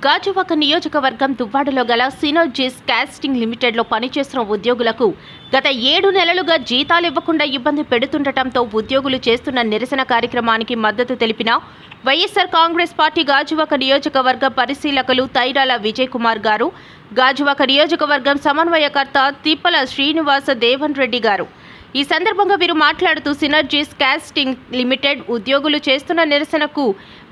గాజువాక నియోజకవర్గం దువ్వాడలో గల సినోజిస్ కాస్టింగ్ లిమిటెడ్లో పనిచేస్తున్న ఉద్యోగులకు గత ఏడు నెలలుగా జీతాలు ఇవ్వకుండా ఇబ్బంది పెడుతుండటంతో ఉద్యోగులు చేస్తున్న నిరసన కార్యక్రమానికి మద్దతు తెలిపిన వైఎస్సార్ కాంగ్రెస్ పార్టీ గాజువాక నియోజకవర్గ పరిశీలకులు తైరాల విజయ్ కుమార్ గారు గాజువాక నియోజకవర్గం సమన్వయకర్త తిప్పల శ్రీనివాస దేవన్ రెడ్డి గారు ఈ సందర్భంగా వీరు మాట్లాడుతూ సినర్జీస్ కాస్టింగ్ లిమిటెడ్ ఉద్యోగులు చేస్తున్న నిరసనకు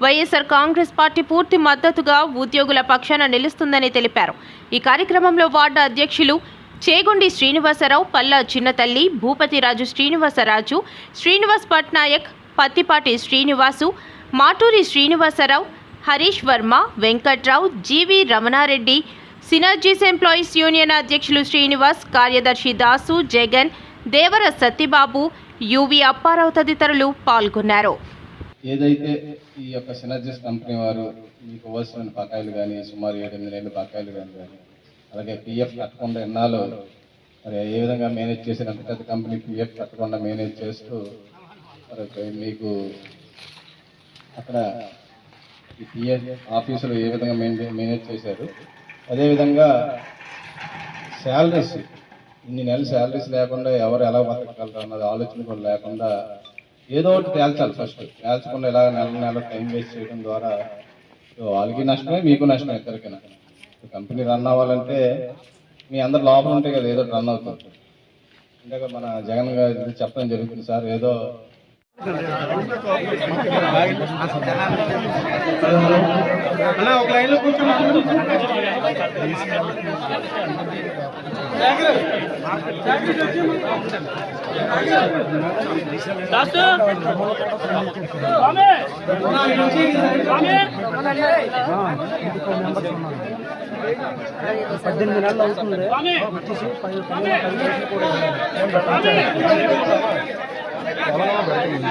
వైఎస్ఆర్ కాంగ్రెస్ పార్టీ పూర్తి మద్దతుగా ఉద్యోగుల పక్షాన నిలుస్తుందని తెలిపారు. ఈ కార్యక్రమంలో వార్డు అధ్యక్షులు Chegundi Srinivasarao Palla Chinnathalli Bhupathiraju Srinivasaraju Srinivas Patnaik Pattipati Srinivasu Maturi Srinivasarao Harish Varma Venkatrao G V Ramanareddy synergies employees union అధ్యక్షులు శ్రీనివాస్ కార్యదర్శి దాసు జగన్ దేవర సత్యబాబు యువి అప్పారావు తదితరులు పాల్గొన్నారు. ఏదైతే ఈ యొక్క సినర్జిస్ కంపెనీ వారు మీకు ఇవ్వాల్సిన బకాయిలు కానీ సుమారు ఏడు ఎనిమిది ఏళ్ళు బకాయిలు కానీ కానీ అలాగే పిఎఫ్ కట్టకుండా ఎన్నాళ్ళు మరి ఏ విధంగా మేనేజ్ చేసిన పెద్ద కంపెనీ పిఎఫ్ కట్టకుండా మేనేజ్ చేస్తూ మరి మీకు అక్కడ ఈ పిఎఫ్ ఆఫీసులు ఏ విధంగా మేనేజ్ చేశారు. అదేవిధంగా శాలరీస్ ఇన్ని నెలలు శాలరీస్ లేకుండా ఎవరు ఎలా బతకగలరు అన్నది ఆలోచన కూడా లేకుండా ఏదో ఒకటి తేల్చాలి ఫస్ట్ తేల్చకుండా ఇలా నెల నెల టైం వేస్ట్ చేయడం ద్వారా వాళ్ళకి నష్టమే మీకు నష్టమే ఇద్దరికైనా. కంపెనీ రన్ అవ్వాలంటే మీ అందరు లోపల ఉంటే కదా ఏదో రన్ అవుతుంది. ఇందాక మన జగన్ గారు చెప్పడం జరుగుతుంది సార్ ఏదో పద్దెనిమిది నెలలు అవుతుంది. వచ్చేసి పది పదిహేను పదిహేను కూడా Ela não abre.